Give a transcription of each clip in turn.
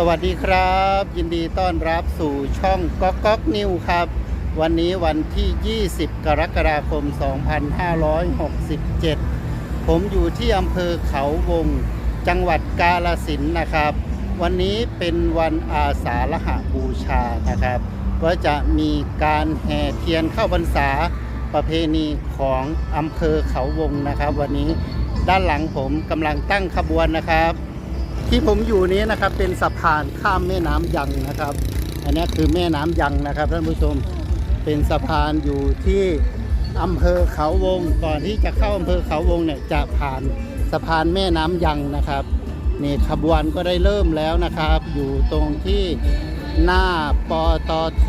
สวัสดีครับ ยินดีต้อนรับสู่ช่องก๊อกก๊อกนิวครับ วันนี้วันที่ 20 กรกฎาคม 2567 ผมอยู่ที่อำเภอเขาวง จังหวัดกาลสินนะครับ วันนี้เป็นวันอาสาฬหบูชานะครับ ก็จะมีการแห่เทียนเข้าพรรษาประเพณีของอำเภอเขาวงนะครับ วันนี้ด้านหลังผมกำลังตั้งขบวนนะครับ ที่ผมอยู่นี้นะครับเป็นสะพานข้ามแม่น้ำยังนะครับ อันนี้คือแม่น้ำยังนะครับท่านผู้ชมเป็นสะพานอยู่ที่อำเภอเขาวง ก่อนที่จะเข้าอำเภอเขาวงเนี่ยจะผ่านสะพานแม่น้ำยังนะครับนี่ขบวนก็ได้เริ่มแล้วนะครับ อยู่ตรงที่หน้าปตท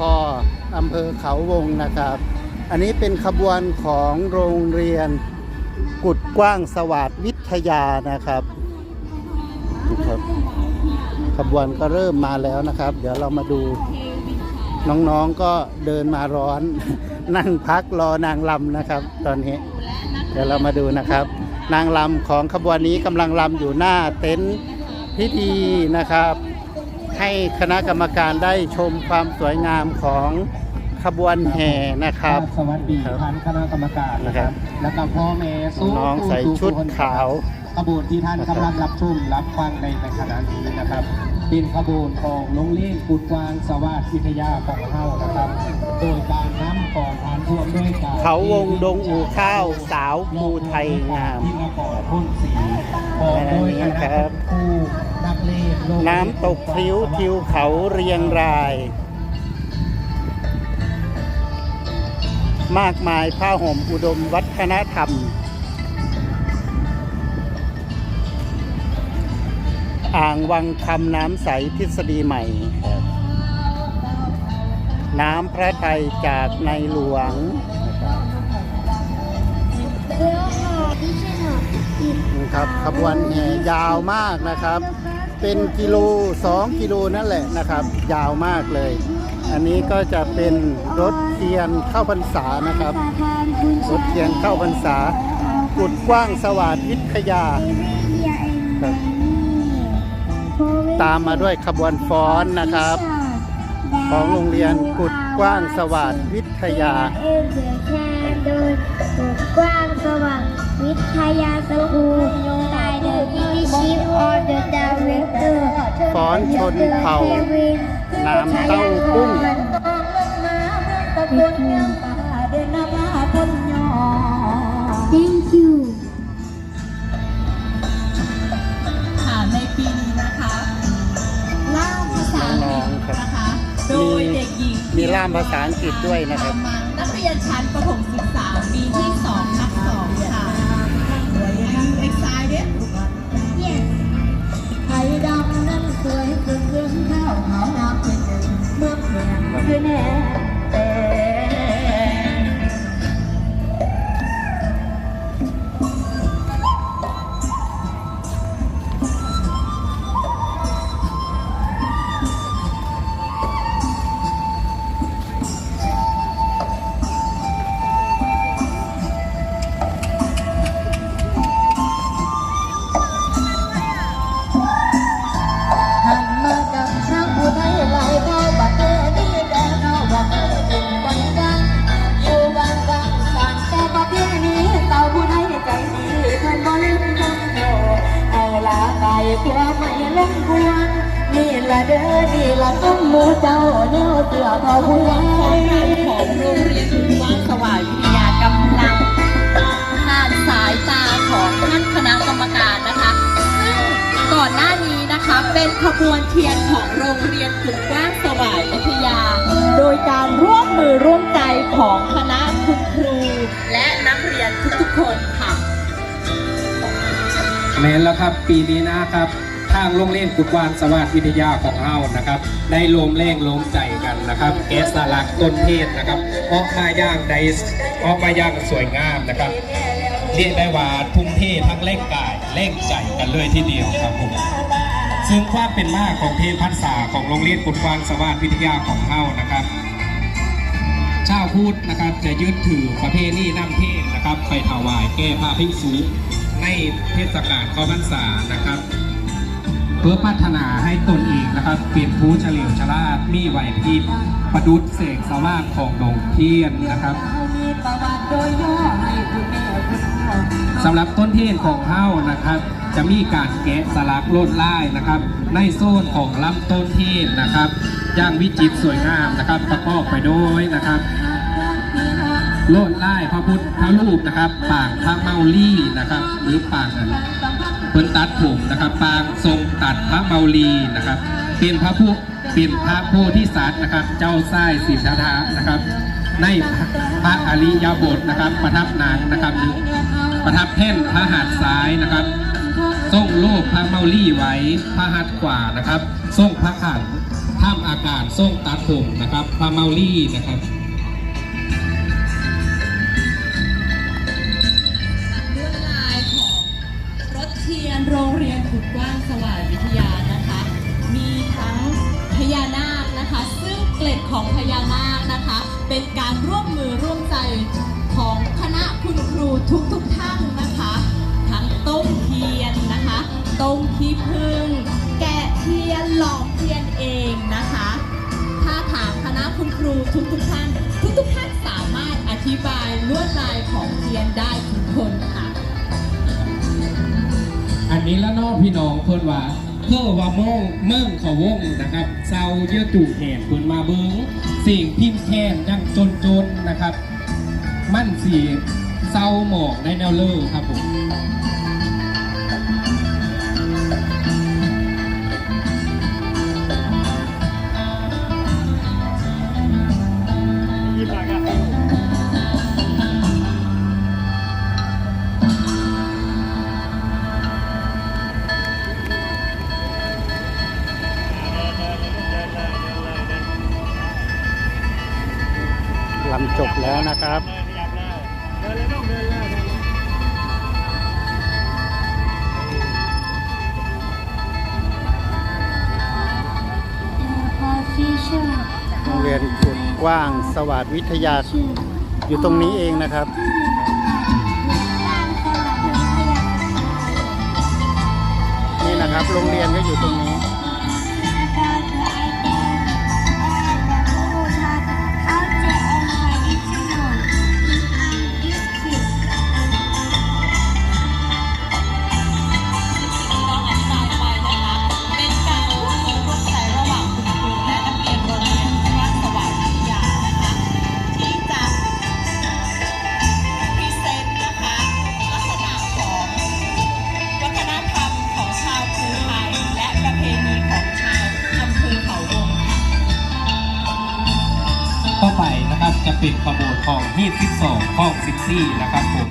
อำเภอเขาวงนะครับ อันนี้เป็นขบวนของโรงเรียนกุดกว้างสวัสดิวิทยานะครับ ขบวนก็เริ่มมาแล้วนะครับ เดี๋ยวเรามาดูน้องๆก็เดินมาร้อน นั่งพักรอนางลำนะครับ ตอนนี้ เดี๋ยวเรามาดูนะครับ นางลำของขบวนนี้กำลังลำอยู่หน้าเต็นท์พิธีนะครับ ให้คณะกรรมการได้ชมความสวยงามของขบวนแห่นะครับสวัสดีท่านคณะกรรมการนะครับ แล้วก็พ่อแม่สู้น้องใส่ชุดขาวขบวนที่ท่านกำลังรับชมรับฟังในขณะนี้นะครับ เป็นขบวนของโรงเรียนกุดกวางสวัสดิ์วิทยาของเฮานะครับ โดยการนำกองทานร่วมด้วยการเขาวงดงอู่ข้าวสาวภูไทยงามที่มาก่อพ่นสีบอกโดยคณะครูนักเรียนโรงเรียน้ำตกพริ้วทิวเขาเรียงราย มากมายผ้าห่มอุดมวัฒนธรรม อ่างวังคำน้ำใสทฤษฎีใหม่ น้ำพระไทยจากในหลวงนะครับครับขบวนแห่ยาวมากนะครับ เป็นกิโล2กิโลนั่นแหละนะครับ ยาวมากเลย อันนี้ก็จะเป็นรถเทียนเข้าพรรษานะครับ รถเทียนเข้าพรรษากุดกว้างสวัสดิ์วิทยาครับ ตามมาด้วยขบวนฟ้อนนะครับ ของโรงเรียนกุดกว้างสวัสดวิทยาเอเดียแคนโดยกุดกว้างสว่างวิทยาสกูตายเดอะดิชิฟออเดอะดาเรคเตอร์ฟ้อนชนเผ่าน้ำเต้ากุ้ง ล่ามภาษาอังกฤษด้วยนะครับ นักเรียนชั้นประถมศึกษาปีที่2ทับ2ค่ะ excited Yes ไทยดำนั้นสวยเกินเรื่องข้าวขาวน้ำเป็นหนึ่งเมื่อแม่คือแน่ ไม่ลงกวนนี่ละเด้อนี่ละต้มหมูเจ้าแนวเสือเผ่าผู้ไทยของโรงเรียนว่างสว่างวิทยากำลังผ่านสายตาของท่านคณะกรรมการนะคะซึ่งก่อนหน้านี้นะคะเป็นขบวนเทียนของโรงเรียนขุนว้างสว่างวิทยา โดยการร่วมมือร่วมใจของคณะคุณครู และนักเรียนทุกๆคนค่ะแม้นแล้วครับปีนี้นะครับ ทางโรงเรียนกุดวานสวัสดิ์วิทยาของเฮานะครับ ได้ลมแรงลมใจกันนะครับเอสลักต้นเทศนะครับออกมาย่างไดออกมาย่างสวยงามนะครับเรียกได้ว่าทุ่มเททั้งเล่งกายเล่งใจกันเลยทีเดียวครับผมซึ่งความเป็นมากของเพลงพันษาของโรงเรียนกุดวานสวัสดิ์วิทยาของเฮานะครับชาวพุทธนะครับจะยึดถือประเพณีนำเพลงนะครับ ไปถวายแก้ผ้าภิกษุในเทศกาลเข้าพรรษานะครับ เพื่อพัฒนาให้ตนเองนะครับเป็นผู้เฉลียวฉลาดมีไหวพริบประดุษเสกสว่างของดงเทียนนะครับสำหรับต้นเทียนของเฮ้านะครับ จะมีการแกะสลักลวดลายนะครับ ในโซนของลำต้นเทียนนะครับย่างวิจิตรสวยงามนะครับ ประกอบไปด้วยนะครับลวดลายพระพุทธรูปนะครับ ปางพระเมาลี่นะครับ หรือปางอะไร เพิ่นตัดผมนะครับ ปางทรงตัดพระเมาลีนะครับ เป็นพระผู้เป็นพระโพธิสัตว์นะครับ เจ้าไส้สิทธัตถะนะครับ ในพระอริยบทนะครับ ประทับนางนะครับหรือประทับแท่นพระหัตถ์ซ้ายนะครับทรงโลกพระเมาลี่ไว้พระหัตถ์ขวานะครับทรงพระขันท่ามอากาศทรงตัดผมนะครับ พระเมาลี่นะครับ ทุกๆท่าน ทุกๆท่านสามารถอธิบายลวดลายของเทียนได้ทุกคนค่ะ อันนี้แล้วเนอกพี่น้องเพิ่นว่าเพื่อว่าโมงเมิ่งเขาวงนะครับเซาเยอะตู่แหนเพิ่นมาเบิ้งสิ่งพิมพ์แค้นยังจนๆนะครับ มั่นสีเศร้าหมอกในแนวเลอร์ครับผม บแล้วนะครับโรงเรียนขุดกว้างสวัสดิ์วิทยาอยู่ตรงนี้เองนะครับนี่นะครับโรงเรียนก็อยู่ตรงนี้ ต่อไปนะครับจะเป็นของที่12ขอ14นะครับผม